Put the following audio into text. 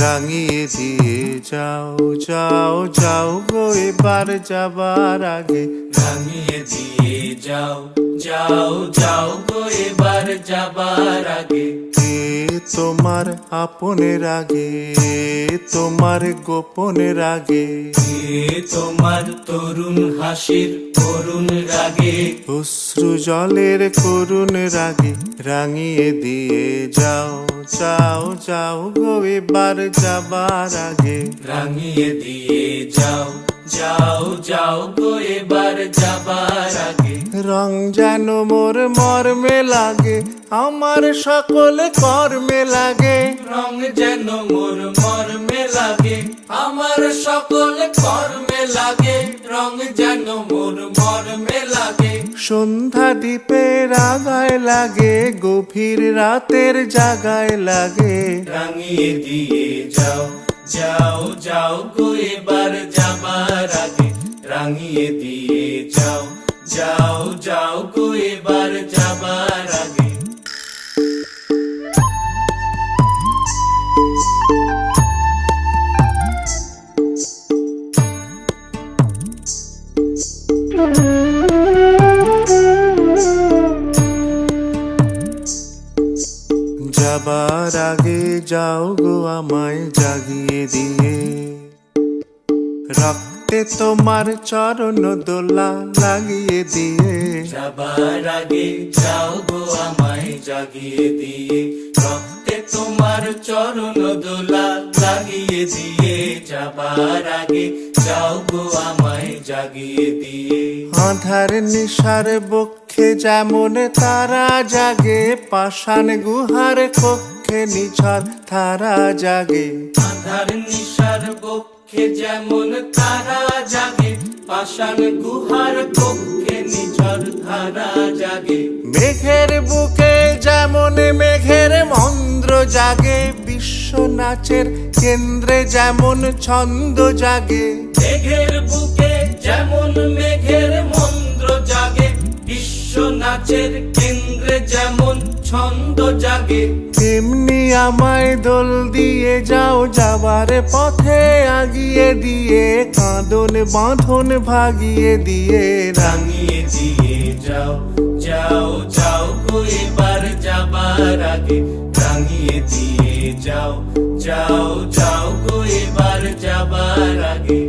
রাঙিয়ে দিয়ে যাও যাও যাও গো এবার যাবার আগে। রাঙিয়ে দিয়ে যাও যাও যাও গো এবার যাবার আগে। কে তোমার আপনের আগে তোমার গোপনের আগে। তোমার তরুণ হাসির করুণ রাগে। অশ্রু জলের করুণ রাগে রাঙিয়ে দিয়ে যাও যাও যাও গো এবার যাবার আগে। রাঙিয়ে দিয়ে যাও যাও যাও গো এবার যাবার আগে। রং যেন মোর মর্মে লাগে আমার সকল কর্মে লাগে। রং যেন মোর মর্মে লাগে আমার সকল কর্মে লাগে। রং যেন মোর মর্মে লাগে। সন্ধ্যা দ্বীপের রাগায় লাগে গভীর রাতের জাগায় লাগে। রাঙিয়ে দিয়ে যাও যাও যাও গো এবার যাবার আগে। রাঙিয়ে দিয়ে যাও যাও যাও গো এবার যাবার আগে যাবার আগে যাও গো আমায় জাগিয়ে দিয়ে রক্তে তোমার চরণ দোলা লাগিয়ে দিয়ে। যাবার আগে যাও গো আমায় জাগিয়ে দিয়ে। রক্তে তোমার চরণ দোলা লাগিয়ে দিয়ে। যাবার আগে যাও গো আমায় জাগিয়ে দিয়ে। আধার নিশার বক্ষে যেমন তারা জাগে পাষাণ গুহার কক্ষে নিছর তারা জাগে। আধার নিশার বক্ষে যেমন তারা জাগে পাষাণ গুহার কক্ষে নিঝর ধারা জাগে। মেঘের বুকে যেমন মেঘের মন্দ্র জাগে বিশ্ব নাচের কেন্দ্রে যেমন ছন্দ জাগে। মেঘের বুকে যেমন মেঘের মন্দ্র জাগে বিশ্ব নাচের কেন্দ্রে যেমন ছন্দ জাগে। তেমনি আমায় দোল দিয়ে যাও যাবার পথে আগিয়ে দিয়ে কাঁদন বাঁধন ভাগিয়ে দিয়ে রাঙিয়ে দিয়ে যাও যাও যাও গো এবার যাবার আগে। রাঙিয়ে দিয়ে যাও যাও যাও গো এবার যাবার আগে।